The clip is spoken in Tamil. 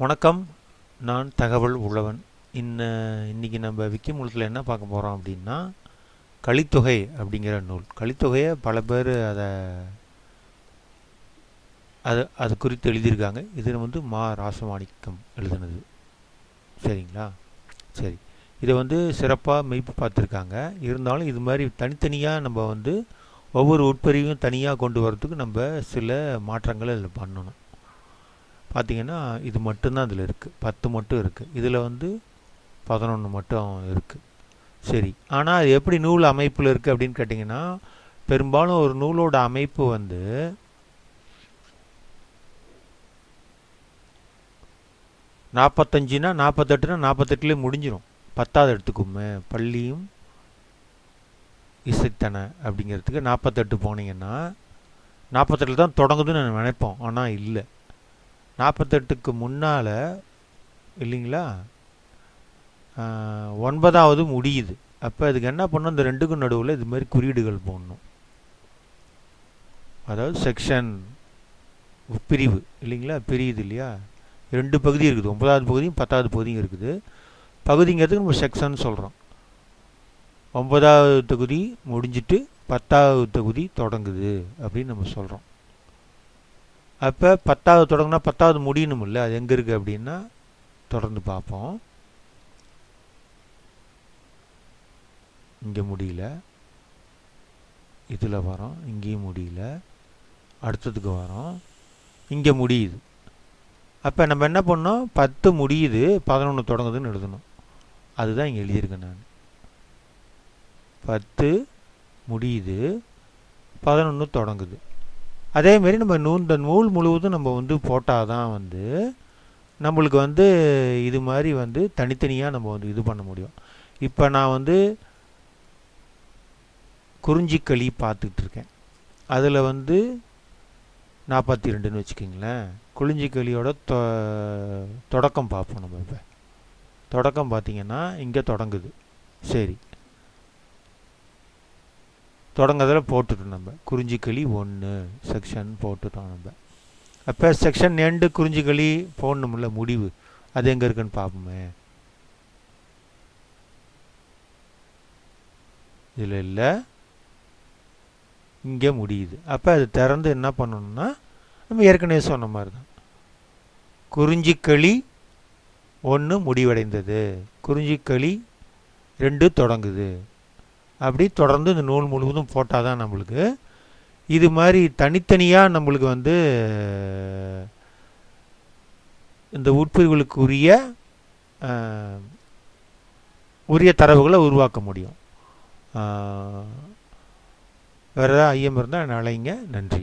வணக்கம். நான் தகவல் உழவன் இன்ன இன்னைக்கு நம்ம விக்கிமூலத்தில் என்ன பார்க்க போகிறோம் அப்படின்னா கலித்தொகை அப்படிங்கிற நூல். கலித்தொகையை பல பேர் அதை அது அது குறித்து எழுதியிருக்காங்க. இது வந்து மா ராசமாணிக்கம் எழுதுனது. சரிங்களா? சரி. இதை வந்து சிறப்பாக மெய்ப்பு பார்த்துருக்காங்க. இருந்தாலும் இது மாதிரி தனித்தனியாக நம்ம வந்து ஒவ்வொரு உட்பிரிவையும் தனியாக கொண்டு வரத்துக்கு நம்ம சில மாற்றங்களை இதில் பண்ணணும். பார்த்தீங்கன்னா இது மட்டும்தான் இதில் இருக்குது பத்து மட்டும் இருக்குது இதில் வந்து பதினொன்று மட்டும் இருக்குது சரி. ஆனால் அது எப்படி நூல் அமைப்பில் இருக்குது அப்படின்னு கேட்டிங்கன்னா பெரும்பாலும் ஒரு நூலோட அமைப்பு வந்து நாற்பத்தஞ்சுனா நாற்பத்தெட்டுனா நாற்பத்தெட்டுலேயே முடிஞ்சிடும் பத்தாவது எடுத்துக்குமே. பள்ளியும் இசைத்தனை அப்படிங்கிறதுக்கு நாற்பத்தெட்டு போனீங்கன்னா நாற்பத்தெட்டில் தான் தொடங்குதுன்னு நான் நினைப்போம். ஆனால் இல்லை. நாற்பத்தெட்டுக்கு முன்னால் இல்லைங்களா? ஒன்பதாவது முடியுது. அப்போ அதுக்கு என்ன பண்ணணும்? இந்த ரெண்டுக்கும் நடுவில் இது மாதிரி குறியீடுகள் போடணும். அதாவது செக்ஷன் பிரிவு இல்லைங்களா? பிரியுது இல்லையா? ரெண்டு பகுதி இருக்குது. ஒன்பதாவது பகுதியும் பத்தாவது பகுதியும் இருக்குது. பகுதிங்கிறதுக்கு நம்ம செக்ஷன் சொல்கிறோம் ஒன்பதாவது தொகுதி முடிஞ்சிட்டு பத்தாவது தொகுதி தொடங்குது அப்படின்னு நம்ம சொல்கிறோம் அப்போ பத்தாவது தொடங்கினா பத்தாவது முடியணுமில்ல? அது எங்கே இருக்குது அப்படின்னா தொடர்ந்து பார்ப்போம். இங்கே முடியல. இதில் வரோம். இங்கேயும் முடியல. அடுத்ததுக்கு வரோம். இங்கே முடியுது. அப்போ நம்ம என்ன பண்ணோம்? பத்து முடியுது பதினொன்று தொடங்குதுன்னு எழுதணும். அதுதான் இங்கே எழுதியிருக்கேன் நான். பத்து முடியுது பதினொன்று தொடங்குது. அதேமாரி நம்ம நூ இந்த நூல் முழுவதும் நம்ம வந்து போட்டால் தான் வந்து நம்மளுக்கு வந்து இது மாதிரி வந்து தனித்தனியாக நம்ம வந்து இது பண்ண முடியும். இப்போ நான் வந்து குறிஞ்சிக்களி பார்த்துக்கிட்டு இருக்கேன் அதில் வந்து நாற்பத்தி ரெண்டுன்னு வச்சுக்கிங்களேன். குறிஞ்சிக்களியோட தொ தொடக்கம் பார்ப்போம் நம்ம இப்போ. தொடக்கம் பார்த்தீங்கன்னா இங்கே தொடங்குது. சரி. தொடங்குறதில் போட்டுட்டோம் நம்ம. குறிஞ்சிக்கிளி ஒன்று செக்ஷன் போட்டுட்டோம் நம்ம. அப்போ செக்ஷன் எண்டு குறிஞ்சிக்களி போடணும்ல முடிவு. அது எங்கே இருக்குன்னு பார்ப்போமே இதில் இல்லை. இங்கே முடியுது. அப்போ அது திறந்து என்ன பண்ணணும்னா நம்ம ஏற்கனவே சொன்ன மாதிரி தான் குறிஞ்சிக்களி ஒன்று முடிவடைந்தது. குறிஞ்சிக்களி ரெண்டு தொடங்குது. அப்படி தொடர்ந்து இந்த நூல் முழுவதும் போட்டால் தான் நம்மளுக்கு. இது மாதிரி தனித்தனியாக நம்மளுக்கு வந்து இந்த உட்பிரிவுகளுக்கு உரிய உரிய தரவுகளை உருவாக்க முடியும். வேறு ஏதாவது ஐயம் இருந்தால் அழைங்க. நன்றி.